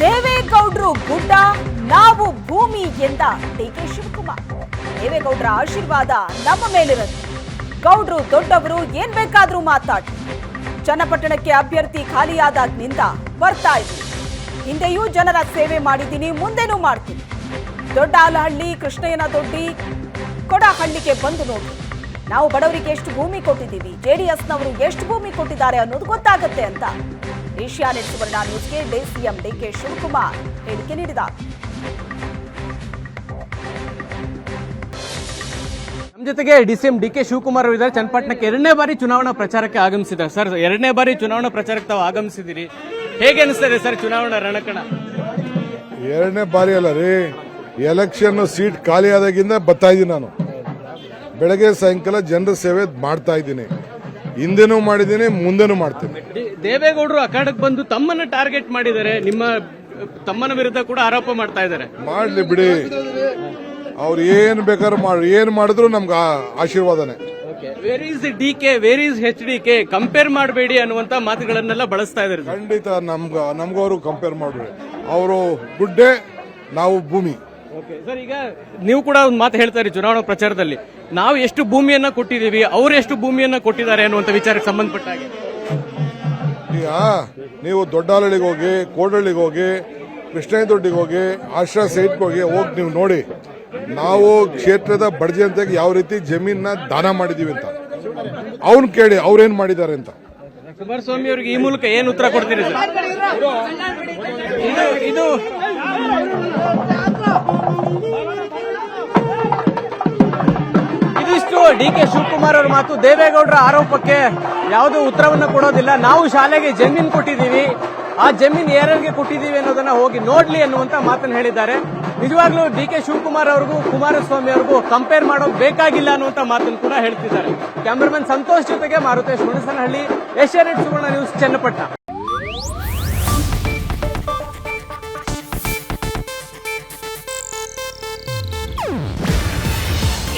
ದೇವೇಗೌಡರು ಗುಡ್ಡ, ನಾವು ಭೂಮಿ ಎಂದ ಡಿಕೆ ಶಿವಕುಮಾರ್. ದೇವೇಗೌಡರ ಆಶೀರ್ವಾದ ನಮ್ಮ ಮೇಲಿರುತ್ತೆ. ಗೌಡ್ರು ದೊಡ್ಡವರು, ಏನ್ ಬೇಕಾದ್ರೂ ಮಾತಾಡಿ. ಚನ್ನಪಟ್ಟಣಕ್ಕೆ ಅಭ್ಯರ್ಥಿ ಖಾಲಿಯಾದಾಗ್ನಿಂದ ಬರ್ತಾ ಇದ್ದೀನಿ ಹಿಂದೆಯೂ ಜನರ ಸೇವೆ ಮಾಡಿದ್ದೀನಿ, ಮುಂದೆನೂ ಮಾಡ್ತೀನಿ. ದೊಡ್ಡ ಆಲಹಳ್ಳಿ ಕೃಷ್ಣಯ್ಯನ ದೊಡ್ಡಿ ಕೊಡಹಳ್ಳಿಗೆ ಬಂದು ನೋಡಿ. ನಾವು ಬಡವರಿಗೆ ಎಷ್ಟು ಭೂಮಿ ಕೊಟ್ಟಿದ್ದೀವಿ ಜೆಡಿಎಸ್ನವರು ಎಷ್ಟು ಭೂಮಿ ಕೊಟ್ಟಿದ್ದಾರೆ ಅನ್ನೋದು ಗೊತ್ತಾಗುತ್ತೆ ಅಂತ. ಏಷ್ಯಾನೆಟ್ ಸುವರ್ಣ ನ್ಯೂಸ್ಗೆ ಡಿ ಸಿಎಂ ಡಿಕೆ ಶಿವಕುಮಾರ್ ಹೇಳಿಕೆ ನೀಡಿದ ನಮ್ಮ ಜೊತೆಗೆ D C M D K Shivakumar ಅವರು ಇದ್ದಾರೆ ಚನ್ನಪಟ್ಟಣಕ್ಕೆ ಎರಡನೇ ಬಾರಿ ಚುನಾವಣಾ ಪ್ರಚಾರಕ್ಕೆ ಆಗಮಿಸಿದ್ದಾರೆ. ಸರ್ ಎರಡನೇ ಬಾರಿ ಚುನಾವಣಾ ಪ್ರಚಾರಕ್ಕೆ ತಾವು ಆಗಮಿಸಿದಿರಿ ಹೇಗೆ ಅನಿಸ್ತದೆ ಸರ್ ಚುನಾವಣಾ ರಣಕಣ? ಎರಡನೇ ಬಾರಿ ಅಲ್ಲ ರೀ. ಎಲೆಕ್ಷನ್ ಸೀಟ್ ಖಾಲಿ ಆದಾಗಿಂದ ಬರ್ತಾ ಇದ್ದೀನಿ ನಾನು. ಬೆಳಗ್ಗೆ ಸಾಯಂಕಾಲ ಜನರ ಸೇವೆ ಮಾಡ್ತಾ ಇದ್ದೀನಿ. ಹಿಂದೆನೂ ಮಾಡಿದ್ದೀನಿ ಮುಂದೆನೂ ಮಾಡ್ತೀನಿ. ದೇವೇಗೌಡರು ಅಖಾಡಕ್ಕೆ ಬಂದು ತಮ್ಮನ್ನ ಟಾರ್ಗೆಟ್ ಮಾಡಿದ್ದಾರೆ ನಿಮ್ಮ ತಮ್ಮನ ವಿರುದ್ಧ ಕೂಡ ಆರೋಪ ಮಾಡ್ತಾ ಇದ್ದಾರೆ. ಮಾಡ್ಲಿ ಬಿಡಿ. ಅವ್ರು ಏನ್ ಬೇಕಾದ್ರೂ ಮಾಡಿ ಏನ್ ಮಾಡಿದ್ರು ನಮ್ಗೆ ಆಶೀರ್ವಾದನೆ. Where is D K where is H D K compare ಮಾಡಬೇಡಿ ಅನ್ನುವಂತ ಮಾತುಗಳನ್ನೆಲ್ಲ ಬಳಸ್ತಾ ಇದ್ದಾರೆ. ಖಂಡಿತ ನಮ್ಗ ನಮ್ಗವರು ಕಂಪೇರ್ ಮಾಡಬೇಡಿ. ಅವರು ಗುಡ್ಡೆ ನಾವು ಭೂಮಿ. ಸರ್ ಈಗ ನೀವು ಕೂಡ ಒಂದು ಮಾತು ಹೇಳ್ತಾರೆ ಚುನಾವಣಾ ಪ್ರಚಾರದಲ್ಲಿ. ನಾವು ಎಷ್ಟು ಭೂಮಿಯನ್ನ ಕೊಟ್ಟಿದ್ದೀವಿ ಅವ್ರು ಎಷ್ಟು ಭೂಮಿಯನ್ನ ಕೊಟ್ಟಿದ್ದಾರೆ ಅನ್ನುವಂಥ ವಿಚಾರಕ್ಕೆ ಸಂಬಂಧಪಟ್ಟ ಹಾಗೆ. ಈಗ ನೀವು ದೊಡ್ಡಹಳ್ಳಿಗೆ ಹೋಗಿ ಕೋಡಹಳ್ಳಿಗೆ ಹೋಗಿ ಕೃಷ್ಣದೊಡ್ಡಿಗೆ ಹೋಗಿ ಆಶ್ರಯ ಸೈಟ್ಗೆ ಹೋಗಿ ಹೋಗಿ ನೀವು ನೋಡಿ. ನಾವು ಕ್ಷೇತ್ರದ ಬಡ ಜನತೆಗೆ ಯಾವ ರೀತಿ ಜಮೀನ ದಾನ ಮಾಡಿದೀವಿ ಅಂತ. ಅವ್ನು ಕೇಳಿ ಅವ್ರೇನ್ ಮಾಡಿದ್ದಾರೆ ಅಂತ. ಕುಮಾರಸ್ವಾಮಿ ಅವರಿಗೆ ಈ ಮೂಲಕ ಏನು ಉತ್ತರ ಕೊಡ್ತೀರಿ ಇದು ಇದಿಷ್ಟು ಡಿ ಕೆ ಶಿವಕುಮಾರ್ ಅವರ ಮಾತು. ದೇವೇಗೌಡರ ಆರೋಪಕ್ಕೆ ಯಾವುದೇ ಉತ್ತರವನ್ನು ಕೊಡೋದಿಲ್ಲ. ನಾವು ಶಾಲೆಗೆ ಜಮೀನು ಕೊಟ್ಟಿದ್ದೀವಿ. ಆ ಜಮೀನು ಯಾರಿಗೆ ಕೊಟ್ಟಿದ್ದೀವಿ ಅನ್ನೋದನ್ನ ಹೋಗಿ ನೋಡ್ಲಿ ಅನ್ನುವಂತ ಮಾತನ್ನು ಹೇಳಿದ್ದಾರೆ. ನಿಜವಾಗ್ಲೂ ಡಿ ಕೆ ಶಿವಕುಮಾರ್ ಅವ್ರಿಗೂ, ಕುಮಾರಸ್ವಾಮಿ ಅವ್ರಿಗೂ ಕಂಪೇರ್ ಮಾಡೋ ಬೇಕಾಗಿಲ್ಲ ಅನ್ನುವಂತ ಮಾತನ್ನು ಕೂಡ ಹೇಳ್ತಿದ್ದಾರೆ. ಕ್ಯಾಮರಾಮನ್ ಸಂತೋಷ್ ಜೊತೆಗೆ ಮಾರುತೇಶ್ ಹುಣಸನಹಳ್ಳಿ ಏಷ್ಯಾನೆಟ್ ಸುವರ್ಣ ನ್ಯೂಸ್, ಚನ್ನಪಟ್ಟಣ.